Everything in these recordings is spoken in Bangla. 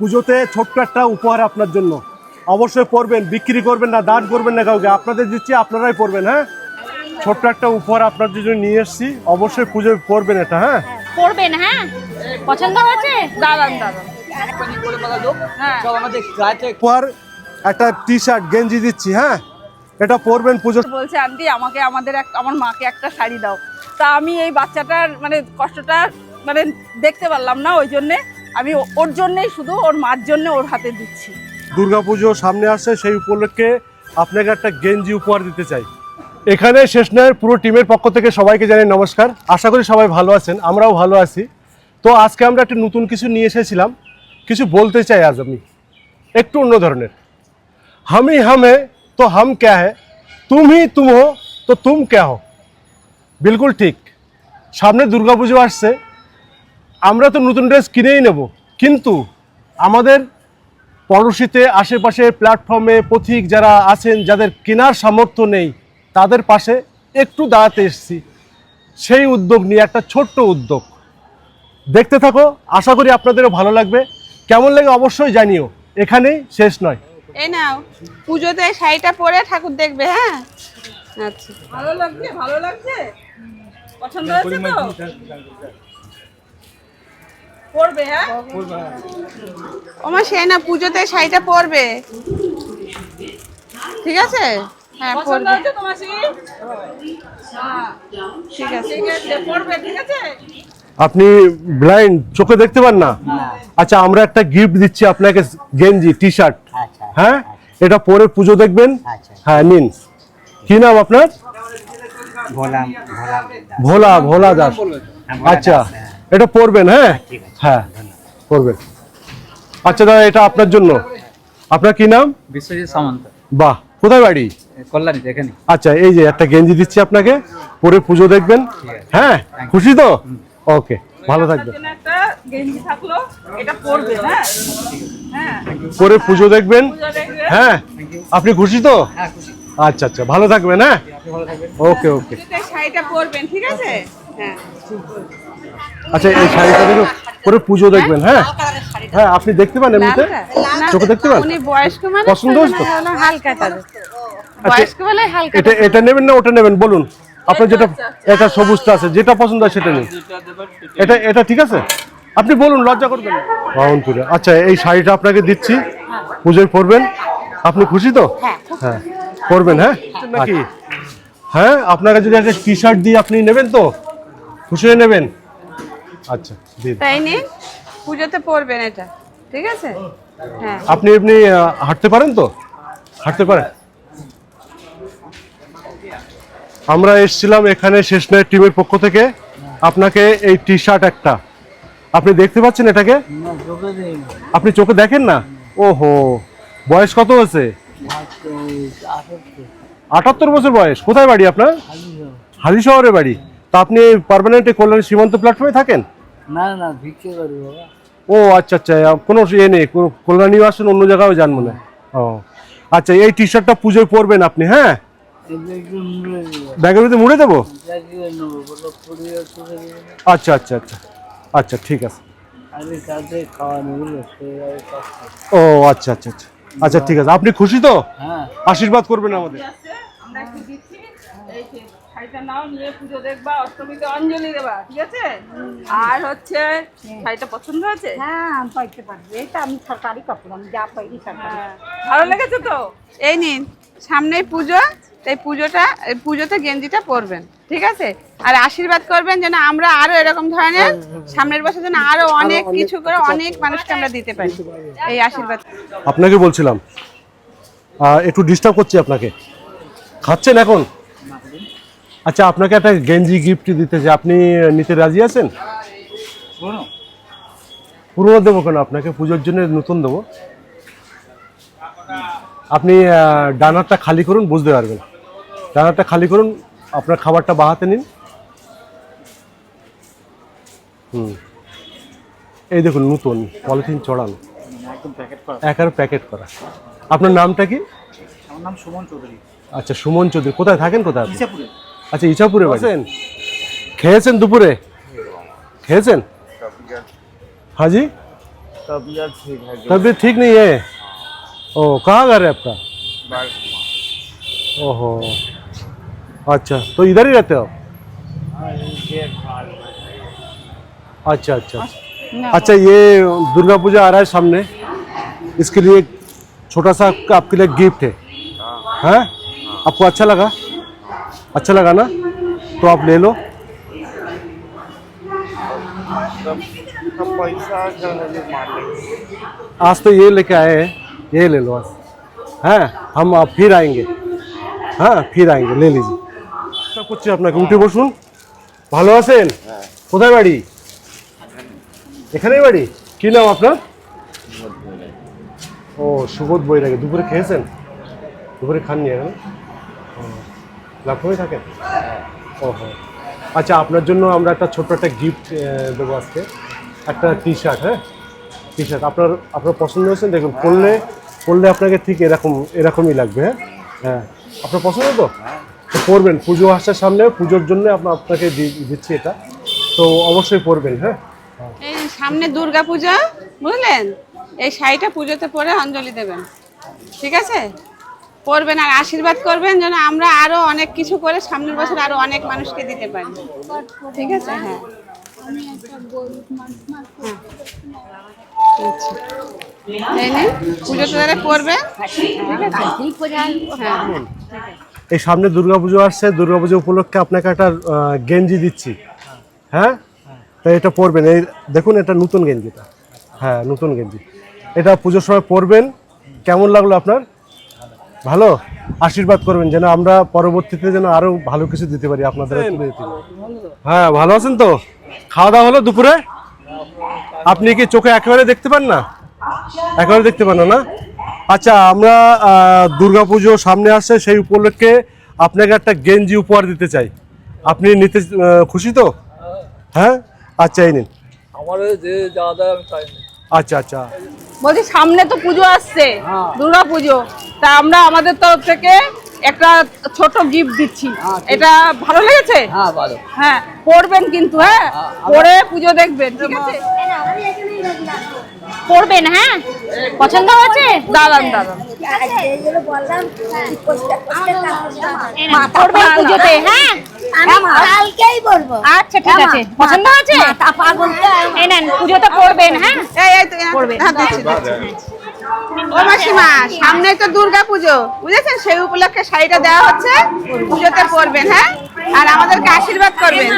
পুজোতে ছোট্ট একটা উপহার আপনার জন্য। অবশ্যই পড়বেন বিক্রি করবেন না দান করবেন না কাউকে। আপনাদের দিচ্ছি আপনারাই পড়বেন হ্যাঁ? ছোট্ট একটা উপহার আপনার জন্য নিয়ে এসেছি। অবশ্যই পুজোয় পড়বেন এটা হ্যাঁ? পড়বেন হ্যাঁ? পছন্দ হয়েছে? দাঁড়ান দাঁড়ান উপহার একটা টি শার্ট গেঞ্জি দিচ্ছি হ্যাঁ? এটা পরবেন পুজো বলছে আন্টি আমাকে আমাদের এক আমার মাকে একটা শাড়ি দাও। তা আমি এই বাচ্চাটার মানে কষ্টটা মানে দেখতে পারলাম না ওই জন্যে আমি ওর জন্যেই শুধু ওর মার জন্য ওর হাতে দিচ্ছি। দুর্গাপুজো সামনে আসছে, সেই উপলক্ষে আপনাকে একটা গেঞ্জি উপহার দিতে চাই। এখানে শেষ নয় পুরো টিমের পক্ষ থেকে সবাইকে জানাই নমস্কার। আশা করি সবাই ভালো আছেন, আমরাও ভালো আছি। তো আজকে আমরা একটা নতুন কিছু নিয়ে এসেছিলাম, কিছু বলতে চাই আজ আমি। একটু অন্য ধরনের। হামি হামে তো হাম ক্যা হ্যায়, তুম হি তুম তো তুম ক্যা হো। বিলকুল ঠিক। সামনে দুর্গাপুজো আসছে আমরা তো নতুন ড্রেস কিনেই নেব। কিন্তু আমাদের পড়োশিতে আশেপাশে প্ল্যাটফর্মে পথিক যারা আছেন যাদের কেনার সামর্থ্য নেই তাদের পাশে একটু দাঁড়াতে এসেছি। সেই উদ্যোগ নিয়ে একটা ছোট্ট উদ্যোগ। দেখতে থাকো আশা করি আপনাদেরও ভালো লাগবে। কেমন লাগে অবশ্যই জানিও। এখানেই শেষ নয়। এই নাও পুজোতে শাড়িটা পরে ঠাকুর দেখবে হ্যাঁ? আচ্ছা। ভালো লাগছে ভালো লাগছে? পছন্দ হয়েছে তো? পড়বে হ্যাঁ? ওমা সে না পুজোতে শাড়িটা পরবে। ঠিক আছে? হ্যাঁ পছন্দ পরবে। হ্যাঁ ঠিক আছে। পড়বে ঠিক আছে? আপনি ব্লাইন্ড চোখে দেখতে পান না? আচ্ছা আমরা একটা গিফট দিচ্ছি আপনাকে গেঞ্জি টি শার্ট আচ্ছা। হ্যাঁ? এটা পরে পুজো দেখবেন? আচ্ছা। হ্যাঁ নিন। কি নাম আপনার? ভোলাম ভোলা ভোলা দাস। আচ্ছা। এটা পড়বেন হ্যাঁ? হ্যাঁ। পড়বেন আচ্ছা দাদা এটা আপনার জন্য। আপনার কি নাম? বিশ্বজিৎ সামন্ত। বাহ কোথায় বাড়ি? কল্যাণীতে এখানে আচ্ছা এই যে একটা গেঞ্জি দিচ্ছি আপনাকে পরে পুজো দেখবেন। হ্যাঁ? খুশি তো? ওকে ভালো থাকবেন। হ্যাঁ? হ্যাঁ। পরে পুজো দেখবেন। হ্যাঁ? আপনি খুশি তো? হ্যাঁ আচ্ছা আচ্ছা ভালো থাকবেন হ্যাঁ? ওকে ওকে। পরবেন ঠিক আছে? হ্যাঁ আচ্ছা এই শাড়িটা দেখো পরে পুজো দেখবেন হ্যাঁ? হ্যাঁ আপনি দেখতে পান এমনিতে? চোখে দেখতে পান? উনি বয়স্ক মানুষ পছন্দ হয়েছে তো? আচ্ছা, বয়স্ক বেলায় হালকা এটা এটা নেবেন না ওটা নেবেন? বলুন। আপনার যেটা এটা সবুজটা আছে যেটা পছন্দ হয় সেটা নিন। এটা এটা ঠিক আছে? আপনি বলুন লজ্জা করবেন না। আচ্ছা এই শাড়িটা আপনাকে দিচ্ছি। পুজোয় পরবেন? আপনি খুশি তো? হ্যাঁ পরবেন হ্যাঁ? নাকি? হ্যাঁ আপনাকে যদি একটা টি শার্ট দিই আপনি নেবেন তো? খুশি হয়ে নেবেন? আচ্ছা দিন। তাই নিন পুজোতে পরবেন এটা ঠিক আছে? হ্যাঁ। আপনি এমনি হাঁটতে পারেন তো? হাঁটতে পারেন? আমরা এসেছিলাম এখানে শেষ নয় টিমের পক্ষ থেকে। আপনাকে এই টি শার্ট একটা। আপনি দেখতে পাচ্ছেন এটাকে? আপনি চোখে দেখেন না? ওহো বয়স কত হয়েছে? আটাত্তর বছর বয়স। কোথায় বাড়ি আপনার? হালি শহরে বাড়ি? তা আপনি পার্মানেন্ট কল্যাণী সীমান্ত প্ল্যাটফর্মে থাকেন? না না ভিক্ষে করি বাবা। ও আচ্ছা আচ্ছা কোনো ইয়ে নেই কোনো কল্যাণীও আসেন অন্য জায়গাও যান মনে হয়। ও আচ্ছা এই টি শার্টটা পুজোয় পরবেন আপনি হ্যাঁ? এটা মুড়ে দেবো। ব্যাগের ভিতরে মুড়ে দেবো? আচ্ছা আচ্ছা আচ্ছা আচ্ছা ঠিক আছে। ও আচ্ছা আচ্ছা আচ্ছা আচ্ছা ঠিক আছে। আপনি খুশি তো? হ্যাঁ। আশীর্বাদ করবেন আমাদের। শাড়িটা নাও নিয়ে পুজো দেখবা অষ্টমীতে অঞ্জলি দেবা ঠিক আছে? আর হচ্ছে শাড়িটা পছন্দ হয়েছে? হ্যাঁ পাইতে পারব। এটা আমি সরকারি কাপড় আমি যা পাইনি সরকারি হ্যাঁ। ভালো লেগেছে তো? এই নিন সামনেই পুজো এই পুজোটা পুজোতে গেঞ্জিটা পরবেন ঠিক আছে? আর আশীর্বাদ করবেন যেন আমরা আরও এরকম ধরনের সামনের বছর যেন আরও অনেক কিছু করে অনেক মানুষকে আমরা দিতে পারি। এই আশীর্বাদ। আপনাকে বলছিলাম একটু ডিস্টার্ব করছি আপনাকে। খাচ্ছেন এখন? আচ্ছা আপনাকে একটা গেঞ্জি গিফট দিতে চাই। আপনি নিতে রাজি আছেন? পুরনো দেবো কেন? আপনাকে পুজোর জন্য নতুন দেবো। আপনি ডানারটা খালি করুন বুঝতে পারবেন। ডানারটা খালি করুন আপনার খাবারটা বাহাতে নিন। হুম। এই দেখুন নতুন পলিথিন চড়ানো। একার প্যাকেট করা। আপনার নামটা কি? আমার নাম সুমন চৌধুরী। আচ্ছা সুমন চৌধুরী। কোথায় থাকেন কোথায় আচ্ছা ইছাপুরে বাসেন খেয়েছেন দুপুরে খেয়েছেন হাজি तबीयत ठीक है तबीयत ठीक नहीं है ओ कहाँ घर है आपका ओहो अच्छा तो इधर ही रहते हो अच्छा अच्छा अच्छा ये दुर्गा पूजा आ रहा है सामने इसके लिए एक छोटा सा आपके लिए गिफ्ट है हैं आपको अच्छा लगा अच्छा लगा ना? तो आप ले लो। आज तो ये लेके आए हैं। ये ले लो आज। हैं? हम आप फिर आएँगे। हाँ फिर आएँगे। ले लीजिए। सब कुछ अपना? उठे बस भलो আছেন কোথায় বাড়ি এখানেই বাড়ি কি নাম আপনার ও সুবোধ বৈরাগে দুপুরে খেয়েছেন দুপুরে খাননি এখানে লাখনৌই থাকেন ওহো। আচ্ছা আপনার জন্য আমরা একটা ছোট্ট একটা গিফট দেবো আজকে। একটা টি শার্ট হ্যাঁ? টি শার্ট আপনার আপনার পছন্দ হয়েছে? দেখুন পরলে পরলে আপনাকে ঠিক এরকম এরকমই লাগবে হ্যাঁ? হ্যাঁ। আপনার পছন্দ তো? তো পরবেন। পুজো আসার সামনে পুজোর জন্য আপনার আপনাকে দিচ্ছি এটা। তো অবশ্যই পরবেন হ্যাঁ? এই সামনে দুর্গা পূজা বুঝলেন? এই শাড়িটা পুজোতে পরে অঞ্জলি দেবেন। ঠিক আছে? পরবেন আর আশীর্বাদ করবেন যেন আমরা আরও অনেক কিছু করে সামনের বছর আরও অনেক মানুষকে দিতে পারি। ঠিক আছে? হ্যাঁ। হ্যাঁ। আচ্ছা। হ্যাঁ। এই সামনে দুর্গাপুজো আসছে, দুর্গাপুজো উপলক্ষে আপনাকে একটা গেঞ্জি দিচ্ছি। হ্যাঁ? তাই এটা পরবেন। এই দেখুন, এটা নতুন গেঞ্জিটা। হ্যাঁ নতুন গেঞ্জি। এটা পুজোর সময় পরবেন। কেমন লাগল আপনার? ভালো? আশীর্বাদ করবেন যেন আমরা পরবর্তীতে যেন আরও ভালো কিছু দিতে পারি আপনাদের হ্যাঁ ভালো আছেন তো? খাওয়া দাওয়া হলো দুপুরে? আপনি কি চোখে একেবারে দেখতে পান না? একেবারে দেখতে পান না না? আচ্ছা আমরা দুর্গাপুজো সামনে আসছে সেই উপলক্ষে আপনাকে একটা গেঞ্জি উপহার দিতে চাই। আপনি নিতে খুশি তো? হ্যাঁ? আচ্ছা এই নিন। আচ্ছা আচ্ছা। বলছি সামনে তো পুজো আসছে দুর্গা পুজো তা আমরা আমাদের তরফ থেকে একটা ছোট গিফট দিচ্ছি। এটা ভালো লেগেছে? হ্যাঁ ভালো। হ্যাঁ পড়বেন কিন্তু হ্যাঁ? পরে পুজো দেখবেন ঠিক আছে? পড়বেন হ্যাঁ? পছন্দ হয়েছে? দাঁড়ান পুজোতে হ্যাঁ? কালকেই আচ্ছা ঠিক আছে। পছন্দ হয়েছে? পাগল এই নেন পুজোতে পড়বেন হ্যাঁ? এই হ্যাঁ ও মাসিমা সামনে তো দুর্গা পুজো। বুঝেছেন? সেই উপলক্ষে শাড়িটা দেওয়া হচ্ছে। পুজোতে পরবেন হ্যাঁ? আর আমাদেরকে আশীর্বাদ করবেন।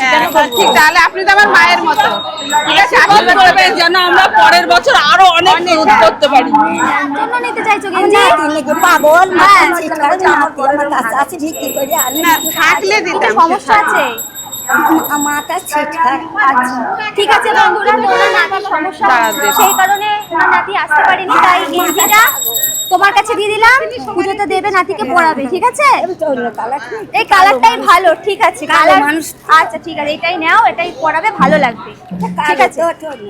হ্যাঁ, ঠিক তাহলে আপনি তো আমার মায়ের মতো। ঠিক আছে আশীর্বাদ করবেন। যেন আমরা পরের বছর আরও অনেক গ্রোথ করতে পারি। না থাকলে দিতাম। সমস্যা আছে? মাথা ছিটকার আচ্ছা। ঠিক আছে বন্ধুরা তোমার নাতির সমস্যা সেই কারণে তোমার নাতি আসতে পারেনি তাই গেঞ্জিটা তোমার কাছে দিয়ে দিলাম পুজোতে দেবে নাতিকে পড়াবে ঠিক আছে? এই কালারটাই ভালো ঠিক আছে কালার আচ্ছা ঠিক আছে এটাই নাও এটাই পড়াবে ভালো লাগবে ঠিক আছে?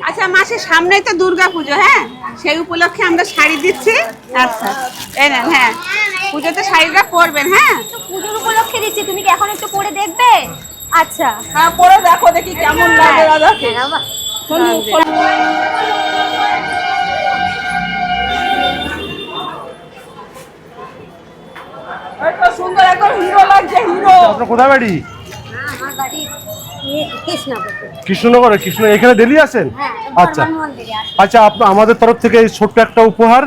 আচ্ছা মাসে সামনেই তো দুর্গা পুজো হ্যাঁ? সেই উপলক্ষে আমরা শাড়ি দিচ্ছি। আচ্ছা এই নেন হ্যাঁ। পুজোতে শাড়িটা পরবেন হ্যাঁ? পুজোর উপলক্ষে দিচ্ছি তুমি কি এখন একটু পরে দেখবে? আচ্ছা হ্যাঁ পরে দেখো দেখি কেমন লাগে দাদাকে সুন্দর একদম হিরো লাগছে হিরো আপনার কোথায় বাড়ি? আমার বাড়ি কৃষ্ণনগরে কৃষ্ণ এখানে ডেলি আসেন আচ্ছা। আচ্ছা আপনি আমাদের তরফ থেকে এই ছোট্ট একটা উপহার।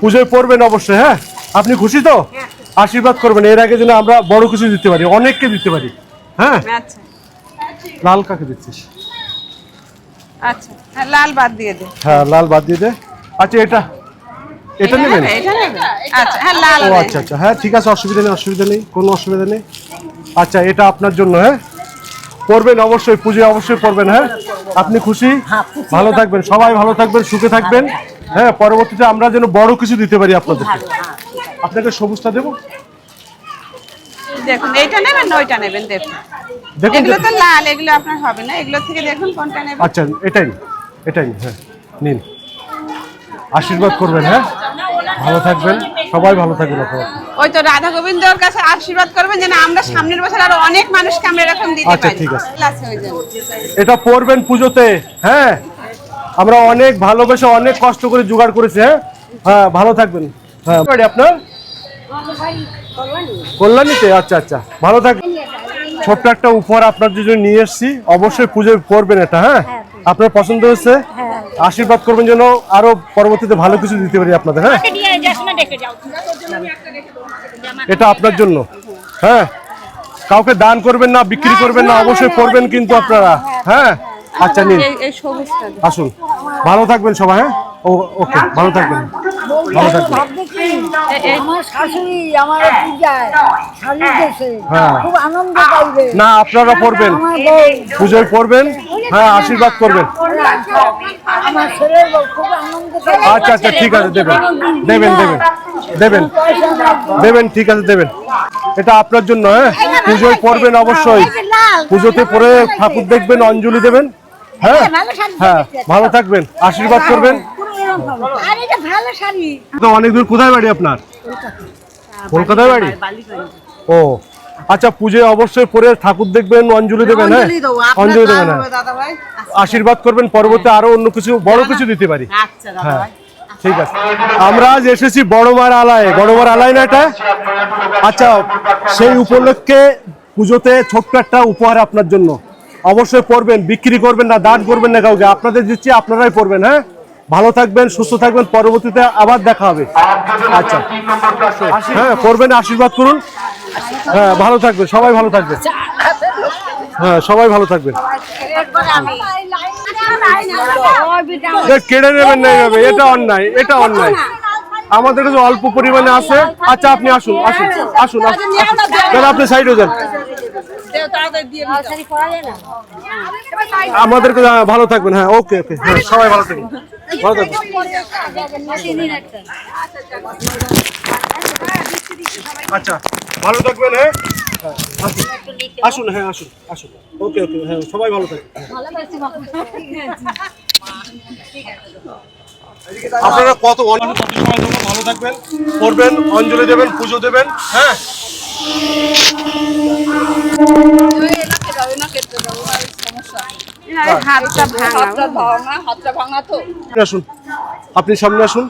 পুজোয় পড়বেন অবশ্যই হ্যাঁ? আপনি খুশি তো? আশীর্বাদ করবেন। এর আগে যেন আমরা বড় কিছু দিতে পারি অনেককে দিতে পারি। হ্যাঁ? আচ্ছা। লাল কাকে দিচ্ছিস? আচ্ছা হ্যাঁ লাল বাদ দিয়ে দে। হ্যাঁ লাল বাদ দিয়ে দে। আচ্ছা এটা এটা নেবেন আচ্ছা হ্যাঁ লাল ও আচ্ছা আচ্ছা হ্যাঁ ঠিক আছে অসুবিধা নেই অসুবিধা নেই কোনো অসুবিধা নেই। আচ্ছা এটা আপনার জন্য হ্যাঁ? পড়বেন অবশ্যই পুজোয় অবশ্যই পড়বেন হ্যাঁ? আপনি খুশি? ভালো থাকবেন সবাই ভালো থাকবেন সুখে থাকবেন। হ্যাঁ পরবর্তীতে আমরা যেন বড় কিছু দিতে পারি আপনাদেরকে। আপনাকে সবুজটা দেবো? দেখুন এইটা নেবেন না ওইটা নেবেন দেখুন। দেখুন এগুলো তো লাল এগুলো আপনার হবে না। এগুলো থেকে দেখুন কোনটা নেবেন। আচ্ছা এটাই এটাই হ্যাঁ নিন। আশীর্বাদ করবেন হ্যাঁ? ভালো থাকবেন সবাই ভালো থাকবেন আপনারা। ওই তো রাধা গোবিন্দর কাছে আশীর্বাদ করবেন যেন আমরা সামনের বছর আরও অনেক মানুষকে আমরা এরকম দিতে আচ্ছা, ঠিক আছে। আছে ওই জন্য এটা পড়বেন পুজোতে হ্যাঁ? আমরা অনেক ভালোবেসে অনেক কষ্ট করে জোগাড় করেছি হ্যাঁ? হ্যাঁ ভালো থাকবেন। হ্যাঁ আপনার? কল্যাণীতে? আচ্ছা আচ্ছা। ভালো থাকবেন ছোট্ট একটা উপহার আপনার জন্য নিয়ে এসেছি। অবশ্যই পুজোয় করবেন এটা হ্যাঁ? আপনার পছন্দ হয়েছে? আশীর্বাদ করবেন যেন আরও পরবর্তীতে ভালো কিছু দিতে পারি আপনাদের হ্যাঁ? এটা আপনার জন্য হ্যাঁ? কাউকে দান করবেন না বিক্রি করবেন না অবশ্যই করবেন কিন্তু আপনারা হ্যাঁ। আচ্ছা নিন। আসুন। ভালো থাকবেন সবাই হ্যাঁ? ও ওকে ভালো থাকবেন। ভালো থাকবেন। আমার শাশুড়ি আমার পূজায় শাড়ি দেশে হ্যাঁ। খুব আনন্দ পাইবে। না আপনারা পড়বেন। পুজোয় পড়বেন। হ্যাঁ আশীর্বাদ করবেন। আমার ছেলের খুব আনন্দ আচ্ছা আচ্ছা ঠিক আছে দেবেন। দেবেন দেবেন। দেবেন। দেবেন ঠিক আছে দেবেন। এটা আপনার জন্য হ্যাঁ? পুজোয় পড়বেন অবশ্যই। পুজোতে পড়ে ঠাকুর দেখবেন অঞ্জলি দেবেন। হ্যাঁ? হ্যাঁ ভালো থাকবেন। আশীর্বাদ করবেন। আর এটা ভালো শাড়ি তো অনেক দূর কোথায় বাড়ি আপনার? কলকাতায় বাড়ি? ও আচ্ছা পুজোয় অবশ্যই পরে ঠাকুর দেখবেন অঞ্জলি দেবেন হ্যাঁ? অঞ্জলি দেবেন হ্যাঁ। আশীর্বাদ করবেন পরবর্তী আরও অন্য কিছু বড় কিছু দিতে পারি। হ্যাঁ ঠিক আছে। আমরা আজ এসেছি বড়মার আলায়। বড়মার আলায় না এটা? আচ্ছা সেই উপলক্ষে পুজোতে ছোট্ট একটা উপহার আপনার জন্য। অবশ্যই পড়বেন বিক্রি করবেন না দান করবেন না কাউকে। আপনাদের দিচ্ছি আপনারাই পড়বেন হ্যাঁ? ভালো থাকবেন সুস্থ থাকবেন পরবর্তীতে আবার দেখা হবে। আচ্ছা। হ্যাঁ করবেন আশীর্বাদ করুন। হ্যাঁ ভালো থাকবেন সবাই ভালো থাকবেন। হ্যাঁ সবাই ভালো থাকবেন। কেড়ে নেবেন না এইভাবে এটা অন্যায় এটা অন্যায়। আমাদের কাছে অল্প পরিমাণে আছে। আচ্ছা আপনি আসুন আসুন আসুন আসুন দাদা আপনি সাইডে যান। আমাদের হ্যাঁ, ভালো থাকবেন হ্যাঁ ওকে ওকে হ্যাঁ সবাই ভালো থাকবেন। আচ্ছা ভালো থাকবেন হ্যাঁ? আসুন। হ্যাঁ আসুন আসুন। ওকে ওকে হ্যাঁ সবাই ভালো থাকবেন। আপনারা কত ভালো থাকবেন করবেন অঞ্জলি দেবেন, পুজো দেবেন হ্যাঁ এই হাতটা ভাঙা হাতটা ভাঙা হাতটা ভাঙা তো আপনি আসুন। আপনি সামনে আসুন।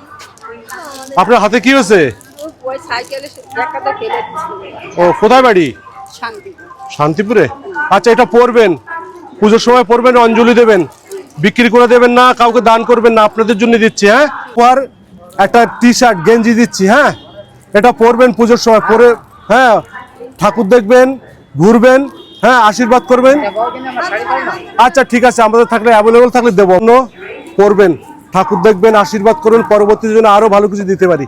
আপনার হাতে কি হয়েছে? ও কোথায় বাড়ি? শান্তিপুরে। আচ্ছা এটা পড়বেন পুজোর সময় পড়বেন অঞ্জলি দেবেন। বিক্রি করে দেবেন না কাউকে দান করবেন না আপনাদের জন্য দিচ্ছি হ্যাঁ? উপহার একটা টি শার্ট গেঞ্জি দিচ্ছি হ্যাঁ? এটা পরবেন পুজোর সময় পরে হ্যাঁ? ঠাকুর দেখবেন ঘুরবেন হ্যাঁ আশীর্বাদ করবেন। আচ্ছা ঠিক আছে, আমাদের থাকলে অ্যাভেলেবল থাকলে দেবো। পড়বেন ঠাকুর দেখবেন, আশীর্বাদ করুন পরবর্তী জন্য আরও ভালো কিছু দিতে পারি।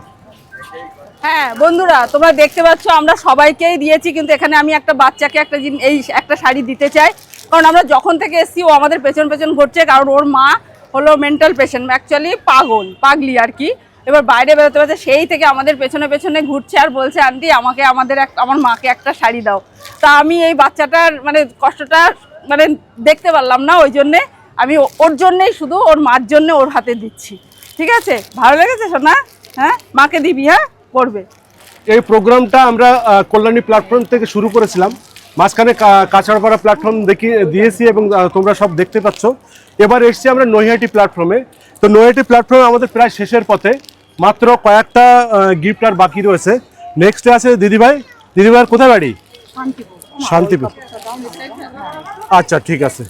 হ্যাঁ বন্ধুরা, তোমরা দেখতে পাচ্ছ, আমরা সবাইকেই দিয়েছি, কিন্তু এখানে আমি একটা বাচ্চাকে একটা জিন- এই একটা শাড়ি দিতে চাই। কারণ আমরা যখন থেকে এসেছি, ও আমাদের পেছন পেছন ঘটছে কারণ ওর মা হলো মেন্টাল পেশেন্ট অ্যাকচুয়ালি পাগল, পাগলি আর কি। এবার বাইরে বেরোতে পারছে সেই থেকে আমাদের পেছনে পেছনে ঘুরছে আর বলছে, আন্টি, আমাকে আমাদের এক, আমার মাকে একটা শাড়ি দাও। তা আমি এই বাচ্চাটার মানে কষ্টটা মানে দেখতে পারলাম না, ওই জন্যে আমি ওর জন্যেই শুধু ওর মার জন্য ওর হাতে দিচ্ছি। ঠিক আছে? ভালো লেগেছে সোনা? হ্যাঁ? মাকে দিবি হ্যাঁ? করবে। এই প্রোগ্রামটা আমরা কল্যাণী প্ল্যাটফর্ম থেকে শুরু করেছিলাম। মাঝখানে কা- কাঁচাড়পাড়া প্ল্যাটফর্ম দেখি, দিয়েছি এবং তোমরা সব দেখতে পাচ্ছ। এবার এসছি আমরা নৈহাটি প্ল্যাটফর্মে। তো নৈহাটি প্ল্যাটফর্মে আমাদের প্রায় শেষের পথে। মাত্র কয়েকটা গিফট আর বাকি রয়েছে। নেক্সটে আছে দিদিভাই। দিদিভাইয়ের কোথায় বাড়ি? শান্তিপুর। আচ্ছা ঠিক আছে।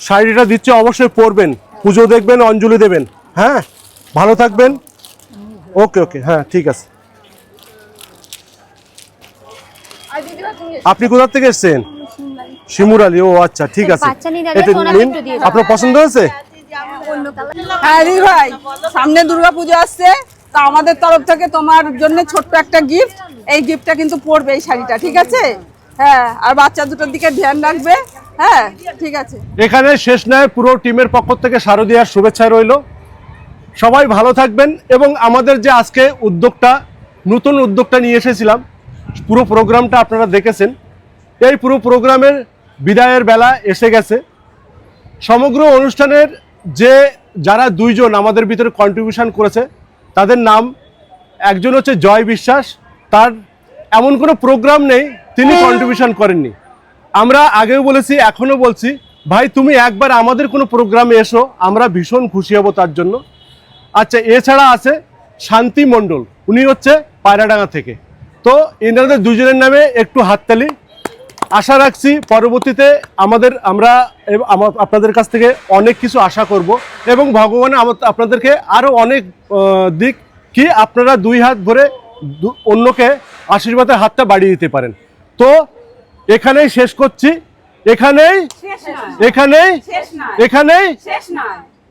শাড়িটা দিচ্ছে অবশ্যই পরবেন। পুজো দেখবেন অঞ্জলি দেবেন। হ্যাঁ? ভালো থাকবেন। ওকে ওকে। হ্যাঁ ঠিক আছে। আপনি কোথা থেকে এসেছেন? শিমুর আলী ও আচ্ছা ঠিক আছে। আপনার পছন্দ হয়েছে? হ্যাঁ দিদি ভাই, সামনে দুর্গা পুজো আসছে, তা আমাদের তরফ থেকে তোমার জন্য ছোট্ট একটা গিফট এই গিফটটা কিন্তু পড়বে এই শাড়িটা, ঠিক আছে? হ্যাঁ আর বাচ্চা দুটোর দিকে ধ্যান রাখবে হ্যাঁ ঠিক আছে? এখানে শেষ নয়, পুরো টিমের পক্ষ থেকে শারদীয়ার শুভেচ্ছা রইল। সবাই ভালো থাকবেন এবং আমাদের যে আজকে উদ্যোগটা, নতুন উদ্যোগটা নিয়ে এসেছিলাম, পুরো প্রোগ্রামটা আপনারা দেখেছেন। এই পুরো প্রোগ্রামের বিদায়ের বেলা এসে গেছে। সমগ্র অনুষ্ঠানের যে যারা দুইজন আমাদের ভিতরে কন্ট্রিবিউশন করেছে, তাদের নাম, একজন হচ্ছে জয় বিশ্বাস, তার এমন কোনো প্রোগ্রাম নেই, তিনি কন্ট্রিবিউশন করেননি। আমরা আগেও বলেছি, এখনও বলছি, ভাই, তুমি একবার আমাদের কোনো প্রোগ্রামে এসো, আমরা ভীষণ খুশি হব তার জন্য। আচ্ছা এছাড়া আছে শান্তি মণ্ডল, উনি হচ্ছে পায়রাডাঙ্গা থেকে। তো, এনাদের দুজনের নামে একটু হাততালি। আশা রাখছি পরবর্তীতে আমাদের আমরা আপনাদের কাছ থেকে অনেক কিছু আশা করব এবং ভগবান আপনাদেরকে আরও অনেক দিক কি আপনারা দুই হাত ভরে অন্যকে আশীর্বাদের হাতটা বাড়িয়ে দিতে পারেন। তো এখানেই শেষ করছি। এখানেই এখানেই এখানেই